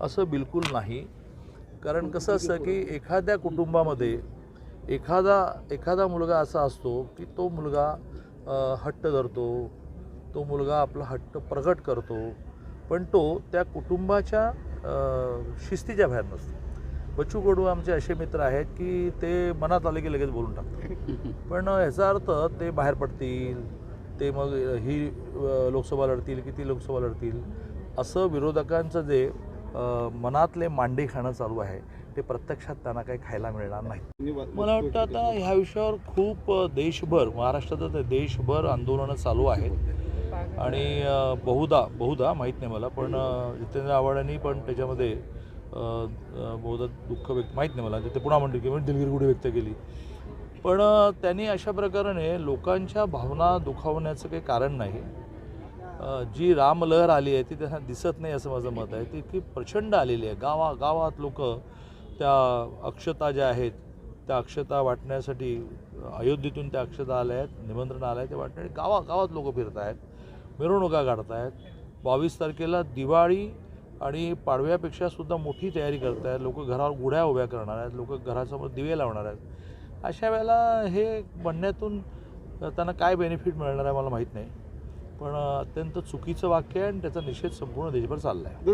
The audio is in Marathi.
असं बिलकुल नाही. कारण कसं असतं की एखाद्या कुटुंबामध्ये एखादा एखादा मुलगा असा असतो की तो मुलगा हट्ट धरतो तो मुलगा आपला हट्ट प्रकट करतो पण तो त्या कुटुंबाच्या शिस्तीच्या बाहेर नसतो. बच्चू कडू आमचे असे मित्र आहेत की ते मनात आले की लगेच बोलून टाकतात. पण ह्याचा अर्थ ते बाहेर पडतील ते मग ही लोकसभा लढतील की ती लोकसभा लढतील असं विरोधकांचं जे मनातले मांडे खाणं चालू आहे. ते प्रत्यक्षात त्यांना काही खायला मिळणार नाही. मला वाटतं आता ह्या विषयावर खूप देशभर महाराष्ट्रातच नाही, देशभर आंदोलनं चालू आहेत. आणि बहुधा बहुधा माहीत नाही मला पण जितेंद्र आव्हाडांनी पण त्याच्यामध्ये बहुधा दुःख व्यक्त माहीत नाही मला ते पुन्हा म्हणते की म्हणजे दिलगिरी कुठे व्यक्त केली. पण त्यांनी अशा प्रकाराने लोकांच्या भावना दुखावण्याचं काही कारण नाही. जी रामलहर आली आहे ती त्यांना दिसत नाही असं माझं मत आहे. ती इतकी प्रचंड आलेली आहे. गावा गावात लोक त्या अक्षता ज्या आहेत त्या अक्षता वाटण्यासाठी अयोध्येतून त्या अक्षता आल्या आहेत निमंत्रण आलं आहे ते वाटणे गावा गावात लोक फिरत आहेत मिरवणुका काढत आहेत. बावीस तारखेला दिवाळी आणि पाडव्यापेक्षा सुद्धा मोठी तयारी करत आहेत. लोक घरावर गुढ्या उभ्या करणार आहेत लोक घरासमोर दिवे लावणार आहेत. अशा वेळेला हे म्हणण्यातून त्यांना काय बेनिफिट मिळणार आहे मला माहीत नाही. पण अत्यंत चुकीचं वाक्य आहे आणि त्याचा निषेध संपूर्ण देशभर चालला आहे